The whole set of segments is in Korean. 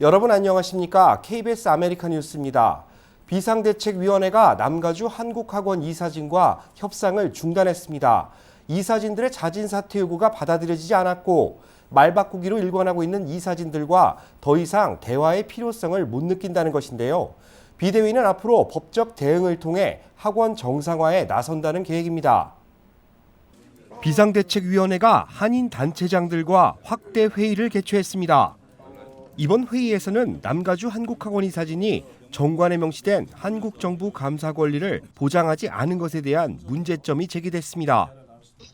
여러분 안녕하십니까? KBS 아메리카 뉴스입니다. 비상대책위원회가 남가주 한국학원 이사진과 협상을 중단했습니다. 이사진들의 자진 사퇴 요구가 받아들여지지 않았고 말 바꾸기로 일관하고 있는 이사진들과 더 이상 대화의 필요성을 못 느낀다는 것인데요. 비대위는 앞으로 법적 대응을 통해 학원 정상화에 나선다는 계획입니다. 비상대책위원회가 한인 단체장들과 확대 회의를 개최했습니다. 이번 회의에서는 남가주 한국학원 이 사진이 정관에 명시된 한국 정부 감사 권리를 보장하지 않은 것에 대한 문제점이 제기됐습니다.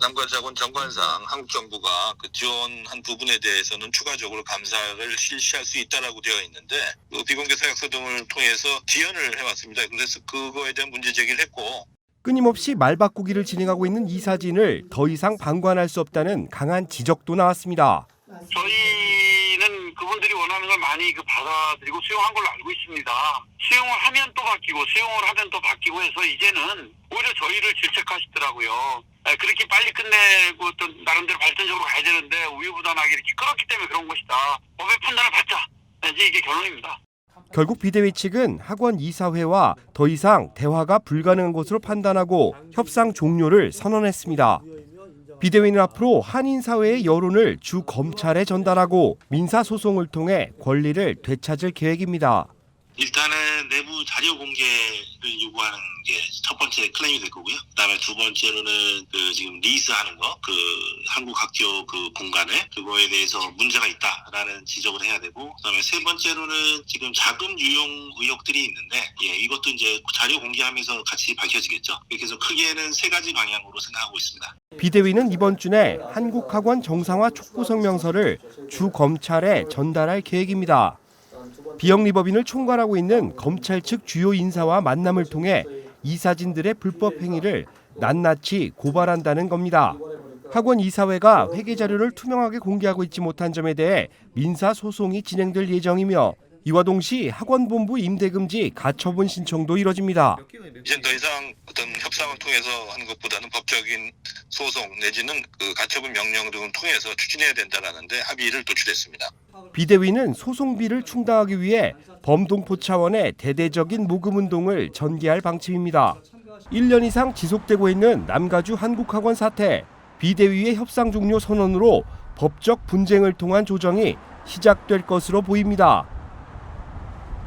남가자군 정관상 한국 정부가 그 지원한 부분에 대해서는 추가적으로 감사를 실시할 수 있다라고 되어 있는데 그 비공개 서약서 등을 통해서 지연을 해왔습니다. 그래서 그거에 대한 문제 제기를 했고 끊임없이 말 바꾸기를 진행하고 있는 이 사진을 더 이상 방관할 수 없다는 강한 지적도 나왔습니다. 저희는 그분들이 원하는 걸 많이 그 받아들이고 수용한 걸로 알고 있습니다. 수용을 하면 또 바뀌고 수용을 하면 또 바뀌고 해서 이제는 오히려 저희를 질책하시더라고요. 에, 그렇게 빨리 끝내고 또 나름대로 발전적으로 가야 되는데 우유부단하게 이렇게 끌었기 때문에 그런 것이다. 법의 판단을 받자. 이제 이게 결론입니다. 결국 비대위 측은 학원 이사회와 더 이상 대화가 불가능한 것으로 판단하고 협상 종료를 선언했습니다. 비대위는 앞으로 한인 사회의 여론을 주 검찰에 전달하고 민사 소송을 통해 권리를 되찾을 계획입니다. 일단은 내부 자료 공개를 요구하는 게 첫 번째 클레임이 될 거고요. 그다음에 두 번째로는 그 지금 리스하는 거, 그 한국 학교 그 공간에 그거에 대해서 문제가 있다라는 지적을 해야 되고, 그다음에 세 번째로는 지금 자금 유용 의혹들이 있는데, 예, 이것도 이제 자료 공개하면서 같이 밝혀지겠죠. 해서 크게는 세 가지 방향으로 생각하고 있습니다. 비대위는 이번 주 내 한국학원 정상화 촉구 성명서를 주 검찰에 전달할 계획입니다. 비영리법인을 총괄하고 있는 검찰 측 주요 인사와 만남을 통해 이사진들의 불법 행위를 낱낱이 고발한다는 겁니다. 학원 이사회가 회계 자료를 투명하게 공개하고 있지 못한 점에 대해 민사 소송이 진행될 예정이며 이와 동시 학원 본부 임대 금지 가처분 신청도 이뤄집니다. 이제 더 이상 어떤 협상을 통해서 하는 것보다는 법적인 소송 내지는 그 가처분 명령 등을 통해서 추진해야 된다라는데 합의를 도출했습니다. 비대위는 소송비를 충당하기 위해 범동포 차원의 대대적인 모금 운동을 전개할 방침입니다. 1년 이상 지속되고 있는 남가주 한국학원 사태, 비대위의 협상 종료 선언으로 법적 분쟁을 통한 조정이 시작될 것으로 보입니다.